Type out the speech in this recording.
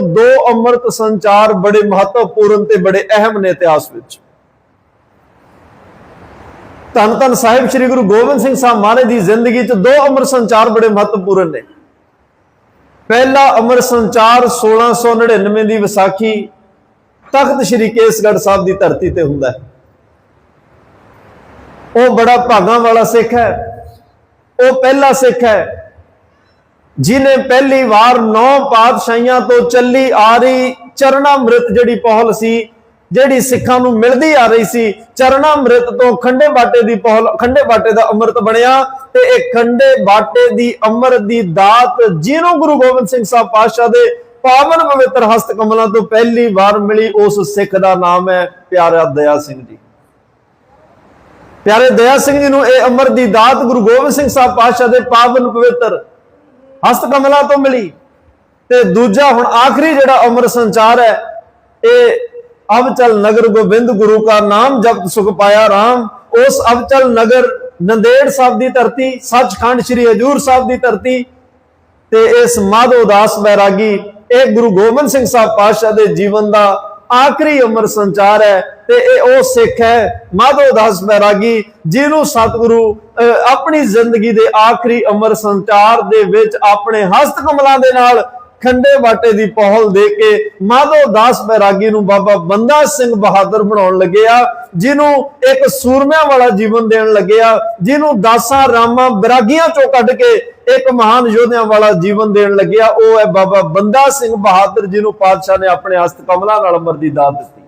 ਦੋ ਅੰਮ੍ਰਿਤ ਸੰਚਾਰ ਬੜੇ ਮਹੱਤਵਪੂਰਨ ਤੇ ਬੜੇ ਅਹਿਮ ਨੇ ਇਤਿਹਾਸ ਵਿੱਚ। ਧੰਨ ਧੰਨ ਸਾਹਿਬ ਸ੍ਰੀ ਗੁਰੂ ਗੋਬਿੰਦ ਸਿੰਘ ਸਾਹਿਬ ਮਹਾਰਾਜ ਦੀ ਜ਼ਿੰਦਗੀ 'ਚ ਦੋ ਅੰਮ੍ਰਿਤ ਸੰਚਾਰ ਬੜੇ ਮਹੱਤਵਪੂਰਨ ਨੇ। ਪਹਿਲਾ ਅੰਮ੍ਰਿਤ ਸੰਚਾਰ 1699 ਦੀ ਵਿਸਾਖੀ ਤਖਤ ਸ੍ਰੀ ਕੇਸਗੜ੍ਹ ਸਾਹਿਬ ਦੀ ਧਰਤੀ ਤੇ ਹੁੰਦਾ ਹੈ। ਉਹ ਬੜਾ ਭਾਗਾਂ ਵਾਲਾ ਸਿੱਖ ਹੈ। ਉਹ ਪਹਿਲਾ ਸਿੱਖ ਹੈ। ਜਿਨੇ ਪਹਿਲੀ ਵਾਰ ਨੌ ਪਾਤਸ਼ਾਹੀਆਂ ਤੋਂ ਚੱਲੀ ਆ ਰਹੀ ਚਰਨਾਮ੍ਰਿਤ ਜਿਹੜੀ ਪਹਲ ਸੀ, ਜਿਹੜੀ ਸਿੱਖਾਂ ਨੂੰ ਮਿਲਦੀ ਆ ਰਹੀ ਸੀ ਚਰਨਾਮ੍ਰਿਤ ਤੋਂ ਖੰਡੇ ਬਾਟੇ ਦੀ ਪਹਲ, ਖੰਡੇ ਬਾਟੇ ਦਾ ਅੰਮ੍ਰਿਤ ਬਣਿਆ ਤੇ ਇਹ ਖੰਡੇ ਬਾਟੇ ਦੀ ਅੰਮ੍ਰਿਤ ਦੀ ਦਾਤ ਜਿਹਨੂੰ ਗੁਰੂ ਗੋਬਿੰਦ ਸਿੰਘ ਸਾਹਿਬ ਪਾਤਸ਼ਾਹ ਦੇ ਪਾਵਨ ਪਵਿੱਤਰ ਹਸਤ ਕਮਲਾਂ ਤੋਂ ਪਹਿਲੀ ਵਾਰ ਮਿਲੀ, ਉਸ ਸਿੱਖ ਦਾ ਨਾਮ ਹੈ ਪਿਆਰਾ ਦਇਆ ਸਿੰਘ ਜੀ। ਪਿਆਰੇ ਦਇਆ ਸਿੰਘ ਜੀ ਨੂੰ ਇਹ ਅੰਮ੍ਰਿਤ ਦੀ ਦਾਤ ਗੁਰੂ ਗੋਬਿੰਦ ਸਿੰਘ ਸਾਹਿਬ ਪਾਤਸ਼ਾਹ ਦੇ ਪਾਵਨ ਪਵਿੱਤਰ ਹਸਤ ਕਮਲਾਂ ਤੋਂ ਮਿਲੀ। ਤੇ ਦੂਜਾ ਹੁਣ ਆਖਰੀ ਜਿਹੜਾ ਅੰਮ੍ਰਿਤ ਸੰਚਾਰ ਹੈ, ਇਹ ਅਵਚਲ ਨਗਰ ਗੋਬਿੰਦ ਗੁਰੂ ਕਾ ਨਾਮ ਜਪਤ ਸੁਖ ਪਾਇਆ ਰਾਮ। ਉਸ ਅਵਚਲ ਨਗਰ ਨੰਦੇੜ ਸਾਹਿਬ ਦੀ ਧਰਤੀ, ਸੱਚਖੰਡ ਸ੍ਰੀ ਹਜੂਰ ਸਾਹਿਬ ਦੀ ਧਰਤੀ ਤੇ ਇਸ ਮਾਧੋ ਦਾਸ ਬੈਰਾਗੀ ਇਹ ਗੁਰੂ ਗੋਬਿੰਦ ਸਿੰਘ ਸਾਹਿਬ ਪਾਤਸ਼ਾਹ ਦੇ ਜੀਵਨ ਦਾ ਆਖਰੀ ਅਮਰ ਸੰਚਾਰ ਹੈ। ਤੇ ਇਹ ਉਹ ਸਿੱਖ ਹੈ ਮਾਧੋ ਦਾਸ ਬੈਰਾਗੀ ਜਿਹਨੂੰ ਸਤਿਗੁਰੂ ਅਹ, ਆਪਣੀ ਜ਼ਿੰਦਗੀ ਦੇ ਆਖਰੀ ਅਮਰ ਸੰਚਾਰ ਦੇ ਵਿੱਚ ਆਪਣੇ ਹਸਤ ਕਮਲਾਂ ਦੇ ਨਾਲ ਖੰਡੇ ਬਾਟੇ ਦੀ ਪਹਲ ਦੇ ਕੇ ਮਾਧੋ ਦਾਸ ਬੈਰਾਗੀ ਨੂੰ ਬਾਬਾ ਬੰਦਾ ਸਿੰਘ ਬਹਾਦਰ ਬਣਾਉਣ ਲੱਗਿਆ ਜਿਹਨੂੰ ਇੱਕ ਸੂਰਮਿਆਂ ਵਾਲਾ ਜੀਵਨ ਦੇਣ ਲੱਗਿਆ ਜਿਹਨੂੰ ਦਾਸਾਂ ਰਾਮਾਂ ਬੈਰਾਗੀਆਂ ਚੋਂ ਕੱਢ ਕੇ ਇੱਕ ਮਹਾਨ ਯੋਧਿਆਂ ਵਾਲਾ ਜੀਵਨ ਦੇਣ ਲੱਗਿਆ ਉਹ ਹੈ ਬਾਬਾ ਬੰਦਾ ਸਿੰਘ ਬਹਾਦਰ ਜਿਹਨੂੰ ਪਾਤਸ਼ਾਹ ਨੇ ਆਪਣੇ ਹਸਤ ਕਮਲਾਂ ਨਾਲ ਅਮਰ ਦੀ ਦਾਤ ਦਿੱਤੀ।